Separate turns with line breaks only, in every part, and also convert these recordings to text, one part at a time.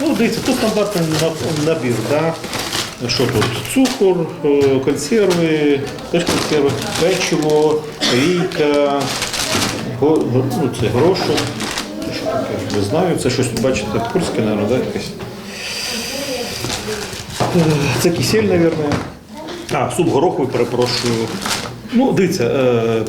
Ну, дивіться, тут стандартний набір, да? Що тут? Цукор, е, консерви, теж консерви, печиво, рійка, ну, це таке? Не знаю, це щось, бачите, польське, мабуть, да, якесь. Е, Це кисель, мабуть. А, суп гороховий, перепрошую. Ну, дивіться, е,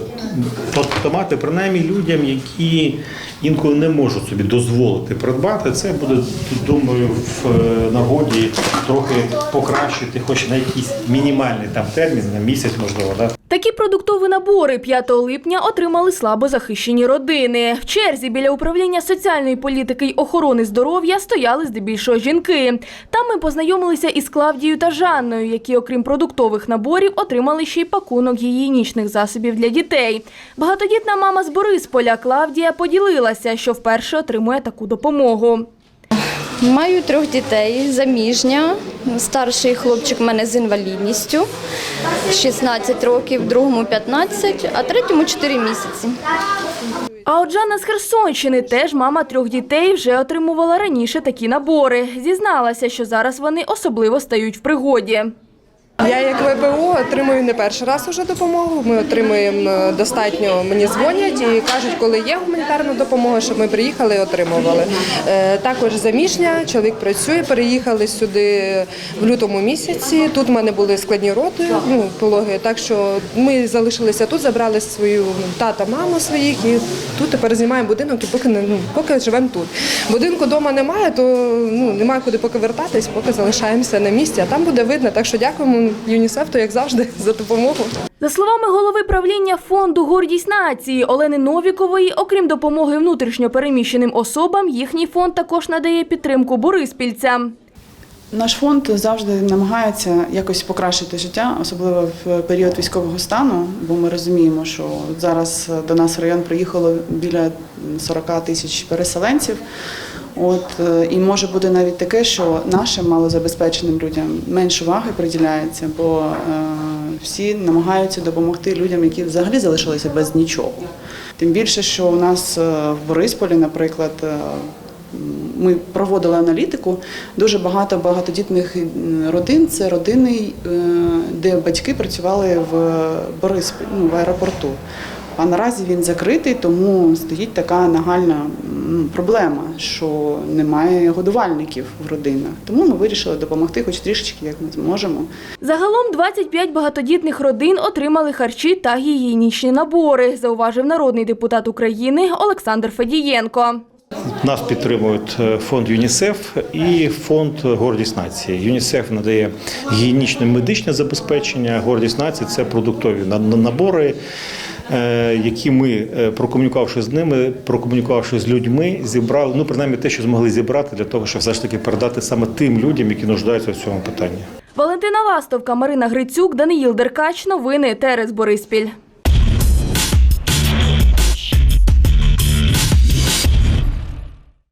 то- томати, принаймні людям, які інколи не можуть собі дозволити придбати, це буде, думаю, в е, нагоді трохи покращити, хоч на якийсь мінімальний там термін, на місяць, можливо, да?
Такі продуктові набори 5 липня отримали слабо захищені родини. В черзі біля управління соціальної політики й охорони здоров'я стояли здебільшого жінки. Там ми познайомилися із Клавдією та Жанною, які, окрім продуктових наборів, отримали ще й пакунок гігієнічних засобів для дітей. Багатодітна мама з Борисполя Клавдія поділилася, що вперше отримує таку допомогу.
Маю трьох дітей, заміжня. Старший хлопчик в мене з інвалідністю, 16 років, другому 15, а третьому 4 місяці.
А от Жанна з Херсонщини, теж мама трьох дітей, вже отримувала раніше такі набори. Зізналася, що зараз вони особливо стають в пригоді.
Я як ВПО отримую не перший раз уже допомогу. Ми отримуємо е, достатньо. Мені дзвонять і кажуть, коли є гуманітарна допомога, щоб ми приїхали і отримували. Е, Також заміжня, чоловік працює. Переїхали сюди в лютому місяці. Тут в мене були складні роди, ну пологи. Так що ми залишилися тут, забрали свою тата, маму своїх і тут тепер знімаємо будинок і поки не ну, поки живемо тут. Будинку вдома немає, то ну немає куди поки вертатись, поки залишаємося на місці. А там буде видно. Так що дякуємо ЮНІСЕФ, то як завжди, за допомогу.
За словами голови правління фонду Гордість нації Олени Новікової, окрім допомоги внутрішньо переміщеним особам, їхній фонд також надає підтримку бориспільцям.
Наш фонд завжди намагається якось покращити життя, особливо в період військового стану, бо ми розуміємо, що зараз до нас в район приїхало біля 40 тисяч переселенців. От е, і може бути навіть таке, що нашим малозабезпеченим людям менш уваги приділяється, бо е, всі намагаються допомогти людям, які взагалі залишилися без нічого. Тим більше, що у нас е, в Борисполі, наприклад, е, ми проводили аналітику. Дуже багато багатодітних родин. Це родини, де батьки працювали в Борисполі, ну, в аеропорту. А наразі він закритий, тому стоїть така нагальна проблема, що немає годувальників в родинах. Тому ми вирішили допомогти, хоч трішечки, як ми зможемо.
Загалом 25 багатодітних родин отримали харчі та гігієнічні набори, зауважив народний депутат України Олександр Федієнко.
Нас підтримують е, фонд ЮНІСЕФ і фонд Гордість нації. ЮНІСЕФ надає гігієнічне медичне забезпечення. Гордість нації це продуктові на- на- набори, які ми, е, прокомунікувавши з ними, прокомунікувавши з людьми, зібрали ну принаймні те, що змогли зібрати для того, щоб все ж таки передати саме тим людям, які нуждаються в цьому питанні.
Валентина Ластовка, Марина Грицюк, Даниїл Деркач. Новини Терес Бориспіль.